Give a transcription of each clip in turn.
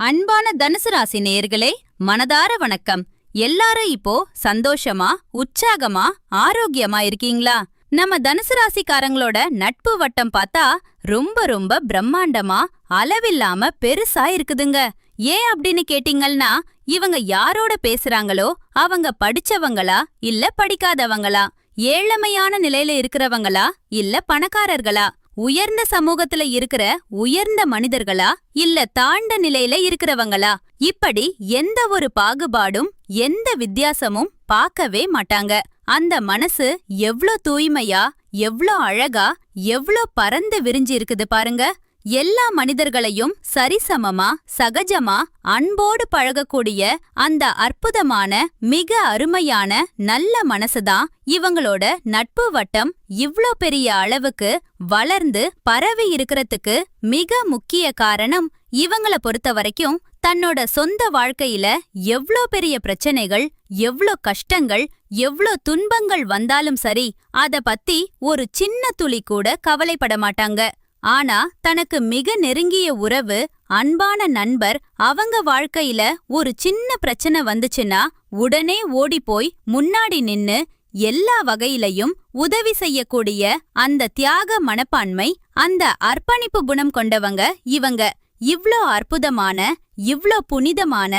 அன்பான தனுசு ராசி நேயர்களே மனதார வணக்கம். எல்லாரும் இப்போ சந்தோஷமா உற்சாகமா ஆரோக்கியமா இருக்கீங்களா? நம்ம தனுசு ராசிக்காரங்களோட நட்பு வட்டம் பார்த்தா ரொம்ப ரொம்ப பிரம்மாண்டமா அளவில்லாம பெருசா இருக்குதுங்க. ஏன் அப்படின்னு கேட்டீங்கன்னா இவங்க யாரோட பேசுறாங்களோ அவங்க படிச்சவங்களா இல்ல படிக்காதவங்களா ஏழ்மையான நிலையில இருக்கிறவங்களா இல்ல பணக்காரர்களா? உயர்ந்த சமூகத்துல இருக்கிற உயர்ந்த மனிதர்களா இல்ல தாழ்ந்த நிலையில இருக்கிறவங்களா? இப்படி எந்த ஒரு பாகுபாடும் எந்த வித்தியாசமும் பார்க்கவே மாட்டாங்க. அந்த மனசு எவ்ளோ தூய்மையா எவ்ளோ அழகா எவ்ளோ பறந்து விரிஞ்சு இருக்குது பாருங்க. எல்லா மனிதர்களையும் சரிசமமா சகஜமா அன்போடு பழகக்கூடிய அந்த அற்புதமான மிக அருமையான நல்ல மனசுதான் இவங்களோட நட்பு வட்டம். இவ்ளோ பெரிய அளவுக்கு வளர்ந்து பரவி இருக்கிறதுக்கு மிக முக்கிய காரணம் இவங்கள பொறுத்த வரைக்கும் தன்னோட சொந்த வாழ்க்கையில எவ்ளோ பெரிய பிரச்சனைகள் எவ்ளோ கஷ்டங்கள் எவ்ளோ துன்பங்கள் வந்தாலும் சரி அத பத்தி ஒரு சின்ன துளி கூட கவலைப்பட மாட்டாங்க. ஆனா தனக்கு மிக நெருங்கிய உறவு அன்பான நண்பர் அவங்க வாழ்க்கையில ஒரு சின்ன பிரச்சனை வந்துச்சுன்னா உடனே ஓடிப்போய் முன்னாடி நின்னு எல்லா வகையிலையும் உதவி செய்யக்கூடிய அந்த தியாக மனப்பான்மை அந்த அர்ப்பணிப்பு குணம் கொண்டவங்க இவங்க. இவ்ளோ அற்புதமான இவ்ளோ புனிதமான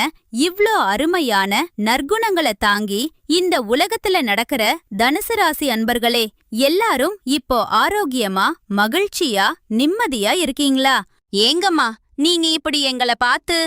இவ்ளோ அருமையான நற்குணங்களை தாங்கி இந்த உலகத்துல நடக்கிற தனுசு ராசி அன்பர்களே எல்லாரும் இப்போ ஆரோக்கியமா மகிழ்ச்சியா நிம்மதியா இருக்கீங்களா? ஏங்கம்மா நீங்க இப்படி எங்கள பார்த்து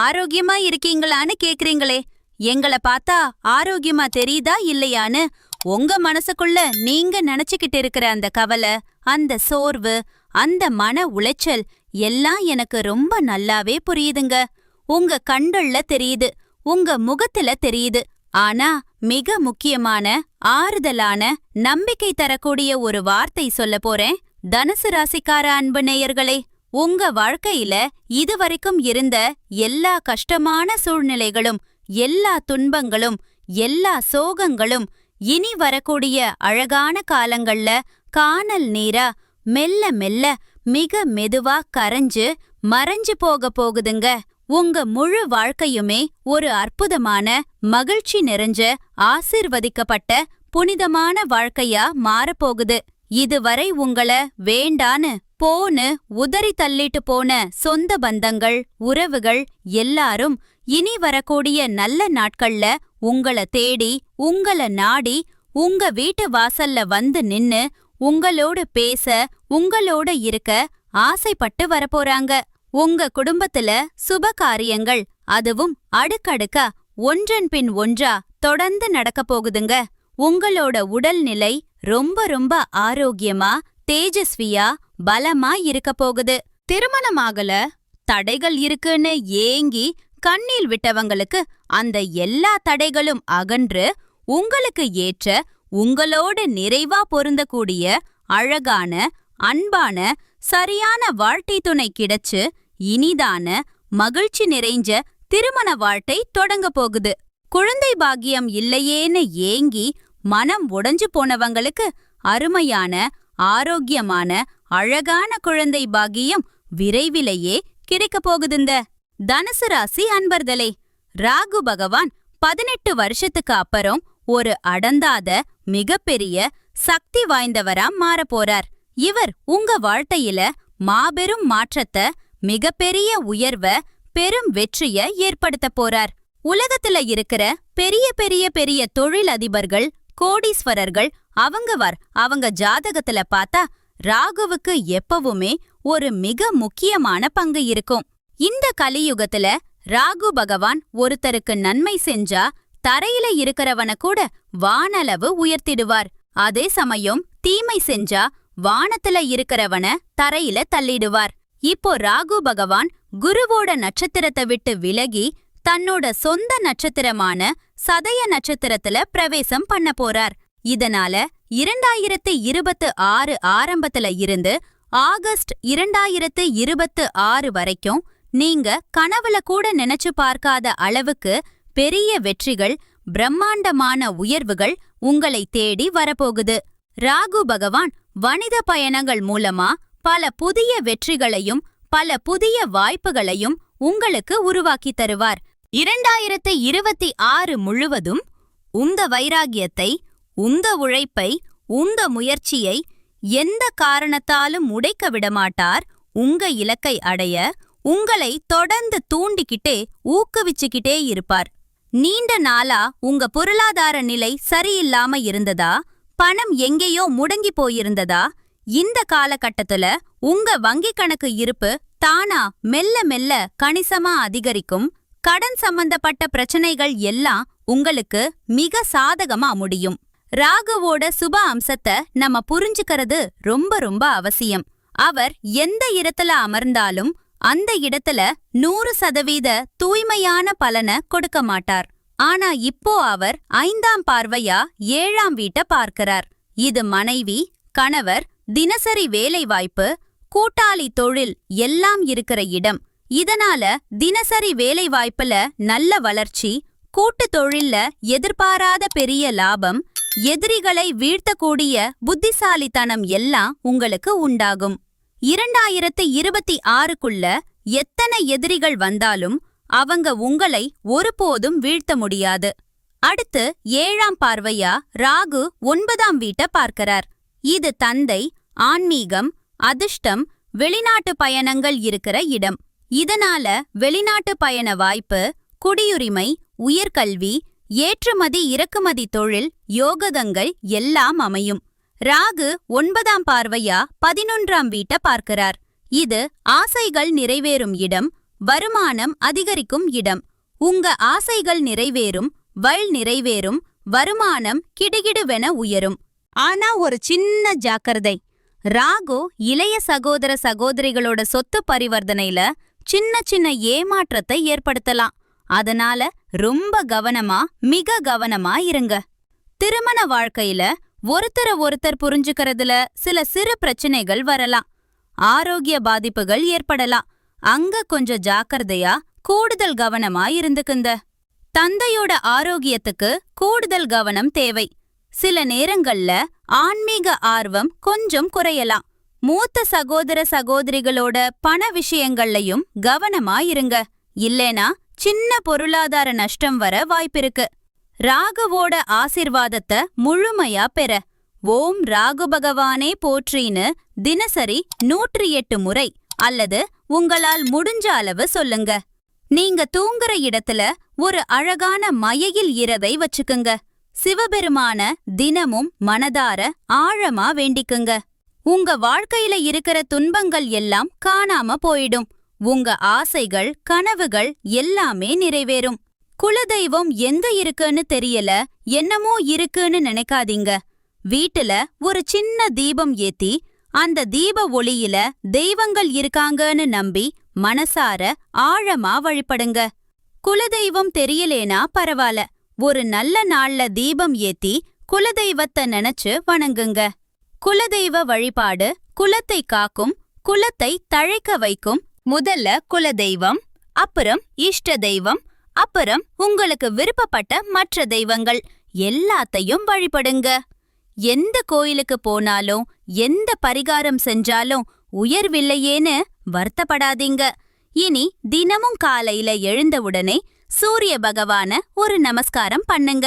ஆரோக்கியமா இருக்கீங்களான்னு கேக்குறீங்களே. எங்கள பார்த்தா ஆரோக்கியமா தெரியுதா இல்லையான்னு உங்க மனசுக்குள்ள நீங்க நினைச்சுக்கிட்டு இருக்கிற அந்த கவலை அந்த சோர்வு அந்த மன உளைச்சல் எல்லாம் எனக்கு ரொம்ப நல்லாவே புரியுதுங்க. உங்க கண்கள்ல தெரியுது உங்க முகத்துல தெரியுது. ஆனா மிக முக்கியமான ஆறுதலான நம்பிக்கை தரக்கூடிய ஒரு வார்த்தை சொல்ல போறேன். தனுசு ராசிக்கார அன்பு நேயர்களே உங்க வாழ்க்கையில இதுவரைக்கும் இருந்த எல்லா கஷ்டமான சூழ்நிலைகளும் எல்லா துன்பங்களும் எல்லா சோகங்களும் இனி வரக்கூடிய அழகான காலங்கள்ல காணல் நீரா மெல்ல மெல்ல மிக மெதுவா கரைஞ்சு மறைஞ்சு போக போகுதுங்க. உங்க முழு வாழ்க்கையுமே ஒரு அற்புதமான மகிழ்ச்சி நிறைஞ்ச ஆசிர்வதிக்கப்பட்ட புனிதமான வாழ்க்கையா மாறப்போகுது இதுவரை உங்கள வேண்டான்னு போன்னு உதறி தள்ளிட்டு போன சொந்த பந்தங்கள் உறவுகள் எல்லாரும் இனி வரக்கூடிய நல்ல நாட்கள்ல உங்கள தேடி உங்கள நாடி உங்க வீட்டு வாசல்ல வந்து நின்னு உங்களோட பேச உங்களோட இருக்க ஆசைப்பட்டு வரப்போறாங்க. உங்க குடும்பத்துல சுப காரியங்கள் அதுவும் அடுக்கடுக்கா ஒன்றன் பின் ஒன்றா தொடர்ந்து நடக்க போகுதுங்க. உங்களோட உடல்நிலை ரொம்ப ரொம்ப ஆரோக்கியமா தேஜஸ்வியா பலமா இருக்க போகுது. திருமணமாகல தடைகள் இருக்குன்னு ஏங்கி கண்ணீர் விட்டவங்களுக்கு அந்த எல்லா தடைகளும் அகன்று உங்களுக்கு ஏற்ற உங்களோட நிறைவா பொருந்தக்கூடிய அழகான அன்பான சரியான வாழ்க்கை துணை கிடைச்சு இனிதான மகிழ்ச்சி நிறைஞ்ச திருமண வாழ்க்கை தொடங்க போகுது. குழந்தை பாக்கியம் இல்லையேன்னு ஏங்கி மனம் உடைஞ்சு போனவங்களுக்கு அருமையான ஆரோக்கியமான அழகான குழந்தை பாக்கியம் விரைவிலேயே கிடைக்கப் போகுதுந்த தனுசு ராசி அன்பர்களே ராகு பகவான் பதினெட்டு வருஷத்துக்கு அப்புறம் ஒரு அடந்தாத மிகப்பெரிய சக்தி வாய்ந்தவரா மாறப் போறார். இவர் உங்க வாழ்க்கையில மாபெரும் மாற்றத்தை மிகப்பெரிய உயர்வ பெரும் வெற்றிய ஏற்படுத்த போறார். உலகத்துல இருக்கிற பெரிய பெரிய பெரிய தொழில் அதிபர்கள் கோடீஸ்வரர்கள் அவங்க வர் அவங்க ஜாதகத்துல பார்த்தா ராகுவுக்கு எப்பவுமே ஒரு மிக முக்கியமான பங்கு இருக்கும். இந்த கலியுகத்துல ராகு பகவான் ஒருத்தருக்கு நன்மை செஞ்சா தரையில இருக்கிறவன கூட வானளவு உயர்த்திடுவார். அதே சமயம் தீமை செஞ்சா வானத்துல இருக்கிறவன தரையில தள்ளிடுவார். இப்போ ராகு பகவான் குருவோட நட்சத்திரத்தை விட்டு விலகி தன்னோட சொந்த நட்சத்திரமான சதய நட்சத்திரத்துல பிரவேசம் பண்ண போறார். இதனால இரண்டாயிரத்து இருபத்து ஆறு ஆரம்பத்துல இருந்து ஆகஸ்ட் இரண்டாயிரத்து இருபத்து ஆறு வரைக்கும் நீங்க கனவுல கூட நினைச்சு பார்க்காத அளவுக்கு பெரிய வெற்றிகள் பிரம்மாண்டமான உயர்வுகள் உங்களை தேடி வரப்போகுது. ராகு பகவான் வணிக பயணங்கள் மூலமா பல புதிய வெற்றிகளையும் பல புதிய வாய்ப்புகளையும் உங்களுக்கு உருவாக்கி தருவார். இரண்டாயிரத்து இருபத்தி ஆறு முழுவதும் உந்த வைராகியத்தை உந்த உழைப்பை உந்த முயற்சியை எந்த காரணத்தாலும் உடைக்க விடமாட்டார். உங்க இலக்கை அடைய உங்களை தொடர்ந்து தூண்டிக்கிட்டே ஊக்குவிச்சுக்கிட்டே இருப்பார். நீண்ட நாளா உங்க பொருளாதார நிலை சரியில்லாம இருந்ததா? பணம் எங்கேயோ முடங்கி போயிருந்ததா? இந்த காலகட்டத்துல உங்க வங்கிக் கணக்கு இருப்பு தானா மெல்ல மெல்ல கணிசமா அதிகரிக்கும். கடன் சம்பந்தப்பட்ட பிரச்சனைகள் எல்லாம் உங்களுக்கு மிக சாதகமா முடியும். ராகுவோட சுப அம்சத்தை நம்ம புரிஞ்சுக்கிறது ரொம்ப ரொம்ப அவசியம். அவர் எந்த இடத்துல அமர்ந்தாலும் அந்த இடத்துல நூறு சதவீத தூய்மையான பலனை கொடுக்க மாட்டார். ஆனா இப்போ அவர் ஐந்தாம் பார்வையா ஏழாம் வீட்டை பார்க்கிறார். இது மனைவி கணவர் தினசரி வேலைவாய்ப்பு கூட்டாளி தொழில் எல்லாம் இருக்கிற இடம். இதனால தினசரி வேலைவாய்ப்புல நல்ல வளர்ச்சி கூட்டு தொழில்ல எதிர்பாராத பெரிய லாபம் எதிரிகளை வீழ்த்தக்கூடிய புத்திசாலித்தனம் எல்லாம் உங்களுக்கு உண்டாகும். இரண்டாயிரத்து இருபத்தி ஆறுக்குள்ள எத்தனை எதிரிகள் வந்தாலும் அவங்க உங்களை ஒருபோதும் வீழ்த்த முடியாது. அடுத்து ஏழாம் பார்வையா? ராகு ஒன்பதாம் வீட்டை பார்க்கிறார். இது தந்தை ஆன்மீகம் அதிர்ஷ்டம் வெளிநாட்டு பயணங்கள் இருக்கிற இடம். இதனால வெளிநாட்டு பயண வாய்ப்பு குடியுரிமை உயர்கல்வி ஏற்றுமதி இறக்குமதி தொழில் யோகதங்கள் எல்லாம் அமையும். ராகு ஒன்பதாம் பார்வையா பதினொன்றாம் வீட்டை பார்க்கிறார். இது ஆசைகள் நிறைவேறும் இடம் வருமானம் அதிகரிக்கும் இடம். உங்க ஆசைகள் நிறைவேறும் வள் நிறைவேறும் வருமானம் கிடுகிடுவென உயரும். ஆனா ஒரு சின்ன ஜாக்கிரதை. ராகு இளைய சகோதர சகோதரிகளோட சொத்து பரிவர்த்தனையில சின்ன சின்ன ஏமாற்றத்தை ஏற்படுத்தலாம். அதனால ரொம்ப கவனமா மிக கவனமா இருங்க. திருமண வாழ்க்கையில ஒருத்தர ஒருத்தர் புரிஞ்சுக்கிறதுல சில சிறு பிரச்சனைகள் வரலாம். ஆரோக்கிய பாதிப்புகள் ஏற்படலாம். அங்க கொஞ்சம் ஜாக்கிரதையா கூடுதல் கவனமா இருந்துக்குங்க. தந்தையோட ஆரோக்கியத்துக்கு கூடுதல் கவனம் தேவை. சில நேரங்கள்ல ஆன்மீக ஆர்வம் கொஞ்சம் குறையலாம். மூத்த சகோதர சகோதரிகளோட பண விஷயங்கள்லயும் கவனமா இருங்க. இல்லேனா சின்ன பொருளாதார நஷ்டம் வர வாய்ப்பிருக்கு. ராகுவோட ஆசிர்வாதத்தை முழுமையா பெற. ஓம் ராகு பகவானே போற்றின்னு தினசரி நூற்றி எட்டு முறை அல்லது உங்களால் முடிஞ்ச அளவு சொல்லுங்க. நீங்க தூங்குற இடத்துல ஒரு அழகான மயையில் இரவை வச்சுக்குங்க. சிவபெருமான தினமும் மனதார ஆழமா வேண்டிக்குங்க. உங்க வாழ்க்கையில இருக்கிற துன்பங்கள் எல்லாம் காணாம போயிடும். உங்க ஆசைகள் கனவுகள் எல்லாமே நிறைவேறும். குலதெய்வம் எங்க இருக்குன்னு தெரியல என்னமோ இருக்குன்னு நினைக்காதீங்க. வீட்டுல ஒரு சின்ன தீபம் ஏத்தி அந்த தீப ஒளியில தெய்வங்கள் இருக்காங்கன்னு நம்பி மனசார ஆழமா வழிபடுங்க. குலதெய்வம் தெரியலேனா பரவாயில்ல ஒரு நல்ல நாள்ல தீபம் ஏத்தி குலதெய்வத்தை நினைச்சு வணங்குங்க. குலதெய்வ வழிபாடு குலத்தை காக்கும் குலத்தை தழைக்க வைக்கும் முதல்ல குலதெய்வம் அப்புறம் இஷ்ட தெய்வம் அப்புறம் உங்களுக்கு விருப்பப்பட்ட மற்ற தெய்வங்கள் எல்லாத்தையும் வழிபடுங்க. எந்த கோயிலுக்கு போனாலும் எந்த பரிகாரம் செஞ்சாலும் உயர்வில்லையேன்னு வருத்தப்படாதீங்க. இனி தினமும் காலையில எழுந்தவுடனே சூரிய பகவான ஒரு நமஸ்காரம் பண்ணுங்க.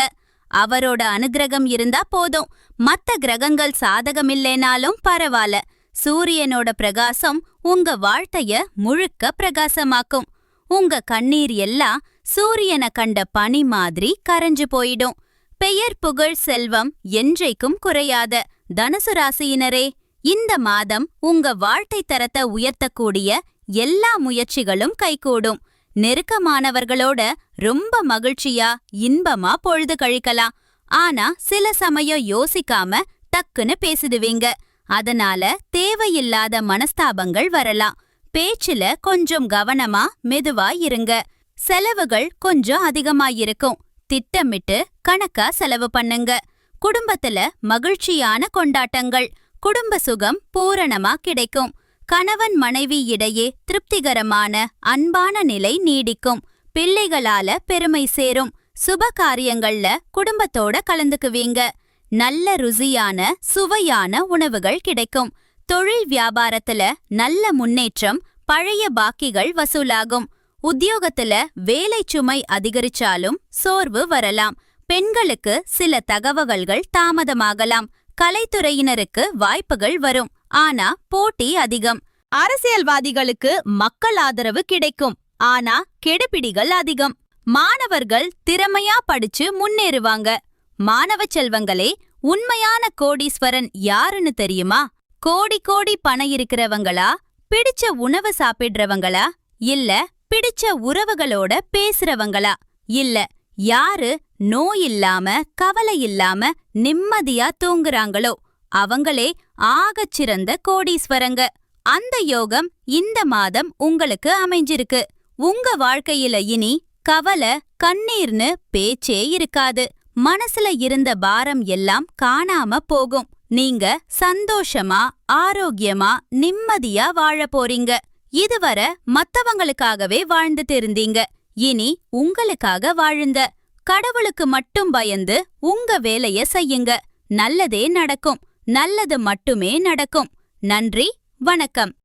அவரோட அனுகிரகம் இருந்தா போதும். மத்த கிரகங்கள் சாதகமில்லைனாலும் பரவாயில்ல. சூரியனோட பிரகாசம் உங்க வாழ்க்கைய முழுக்க பிரகாசமாக்கும். உங்க கண்ணீர் எல்லாம் சூரியனை கண்ட பனி மாதிரி கரைஞ்சு போயிடும். பெயர் புகழ் செல்வம் என்றைக்கும் குறையாத தனுசு ராசியினரே இந்த மாதம் உங்க வாழ்க்கை தரத்தை உயர்த்தக்கூடிய எல்லா முயற்சிகளும் கைகூடும். நெருக்கமானவர்களோட ரொம்ப மகிழ்ச்சியா இன்பமா பொழுது கழிக்கலாம். ஆனா சில சமயம் யோசிக்காம டக்குன்னு பேசிடுவீங்க. அதனால தேவையில்லாத மனஸ்தாபங்கள் வரலாம். பேச்சுல கொஞ்சம் கவனமா மெதுவா இருங்க. செலவுகள் கொஞ்சம் அதிகமாயிருக்கும். திட்டமிட்டு கணக்கா செலவு பண்ணுங்க. குடும்பத்துல மகிழ்ச்சியான கொண்டாட்டங்கள். குடும்ப சுகம் பூரணமா கிடைக்கும். கணவன் மனைவி இடையே திருப்திகரமான அன்பான நிலை நீடிக்கும். பிள்ளைகளால பெருமை சேரும். சுப காரியங்கள்ல குடும்பத்தோட கலந்துக்குவீங்க. நல்ல ருசியான சுவையான உணவுகள் கிடைக்கும். தொழில் வியாபாரத்துல நல்ல முன்னேற்றம் பழைய பாக்கிகள் வசூலாகும். உத்தியோகத்துல வேலை சுமை அதிகரிச்சாலும் சோர்வு வரலாம். பெண்களுக்கு சில தகவல்கள் தாமதமாகலாம். கலைத்துறையினருக்கு வாய்ப்புகள் வரும். ஆனா போட்டி அதிகம். அரசியல்வாதிகளுக்கு மக்கள் ஆதரவு கிடைக்கும். ஆனா கெடுபிடிகள் அதிகம். மாணவர்கள் திறமையா படிச்சு முன்னேறுவாங்க. மாணவ செல்வங்களே உண்மையான கோடீஸ்வரன் யாருன்னு தெரியுமா? கோடி கோடி பணம் இருக்கிறவங்களா? பிடிச்ச உணவு சாப்பிடுறவங்களா? இல்ல பிடிச்ச உறவுகளோட பேசுறவங்களா? இல்ல யாரு நோய் இல்லாம கவலை இல்லாம நிம்மதியா தூங்குறாங்களோ அவங்களே ஆகச் சிறந்த கோடீஸ்வரங்க. அந்த யோகம் இந்த மாதம் உங்களுக்கு அமைஞ்சிருக்கு. உங்க வாழ்க்கையில இனி கவலை கண்ணீர்னு பேச்சே இருக்காது. மனசுல இருந்த பாரம் எல்லாம் காணாம போகும். நீங்க சந்தோஷமா ஆரோக்கியமா நிம்மதியா வாழ போறீங்க. இதுவரை மத்தவங்களுக்காகவே வாழ்ந்துட்டு இருந்தீங்க. இனி உங்களுக்காக வாழுங்க. கடவுளுக்கு மட்டும் பயந்து உங்க வேலைய செய்யுங்க. நல்லதே நடக்கும். நல்லது மட்டுமே நடக்கும். நன்றி. வணக்கம்.